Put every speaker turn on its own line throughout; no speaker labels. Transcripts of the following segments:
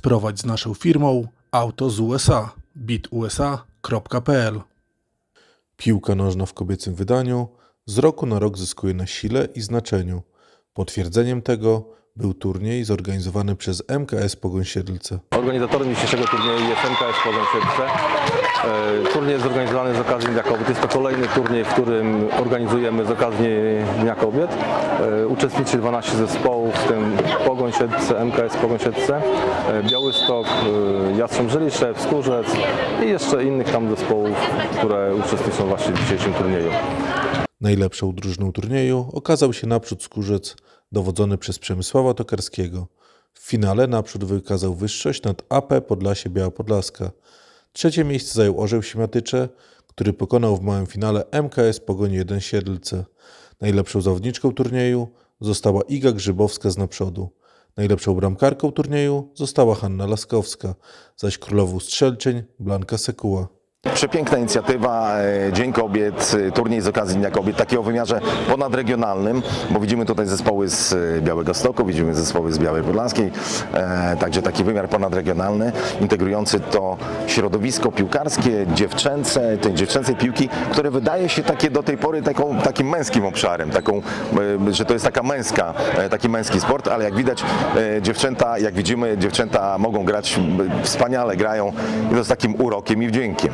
Sprowadź z naszą firmą auto z USA bitusa.pl Piłka nożna w kobiecym wydaniu z roku na rok zyskuje na sile i znaczeniu. Potwierdzeniem tego był turniej zorganizowany przez MKS Pogoń Siedlce.
Organizatorem dzisiejszego turnieju jest MKS Pogoń Siedlce. E, Turniej jest zorganizowany z okazji Dnia Kobiet. Jest to kolejny turniej, w którym organizujemy z okazji Dnia Kobiet. E, Uczestniczy 12 zespołów, w tym Pogoń Siedlce, MKS Pogoń Siedlce, e, Białystok, e, Jastrząb Żyliszew, Skórzec i jeszcze innych tam zespołów, które uczestniczą właśnie w dzisiejszym turnieju.
Najlepszą drużyną turnieju okazał się naprzód Skórzec, dowodzony przez Przemysława Tokarskiego. W finale naprzód wykazał wyższość nad AP Podlasie Biała Podlaska. Trzecie miejsce zajął Orzeł Siemiatycze, który pokonał w małym finale MKS Pogoń 1 Siedlce. Najlepszą zawodniczką turnieju została Iga Grzybowska z naprzodu. Najlepszą bramkarką turnieju została Hanna Laskowska, zaś królową strzelczyń Blanka Sekuła.
Przepiękna inicjatywa, e, Dzień Kobiet, e, turniej z okazji Dnia Kobiet, o wymiarze ponadregionalnym, bo widzimy tutaj zespoły z e, Białego Stoku, widzimy zespoły z Białej Podlaskiej, także taki wymiar ponadregionalny, integrujący to środowisko piłkarskie, dziewczęce, tej dziewczęcej piłki, które wydaje się takie do tej pory taką, takim męskim obszarem, taką, że to jest taka męska, taki męski sport, ale jak widać dziewczęta, jak widzimy, dziewczęta mogą grać, wspaniale grają i to z takim urokiem i wdziękiem.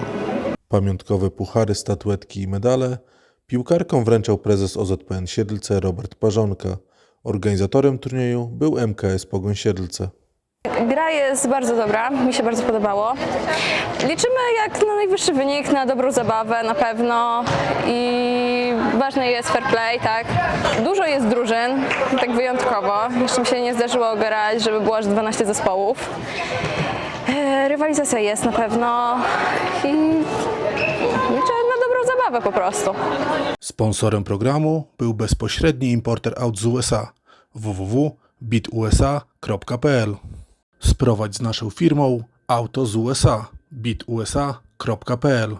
Pamiątkowe puchary, statuetki i medale piłkarkom wręczał prezes OZPN Siedlce Robert Parzonka. Organizatorem turnieju był MKS Pogoń Siedlce.
Gra jest bardzo dobra, mi się bardzo podobało. Liczymy jak na najwyższy wynik, na dobrą zabawę na pewno i ważny jest fair play, tak. Dużo jest drużyn, tak wyjątkowo. Jeszcze mi się nie zdarzyło grać, żeby było aż 12 zespołów. E, Rywalizacja jest na pewno i po prostu.
Sponsorem programu był bezpośredni importer aut z USA www.bitusa.pl Sprowadź z naszą firmą auto z USA bitusa.pl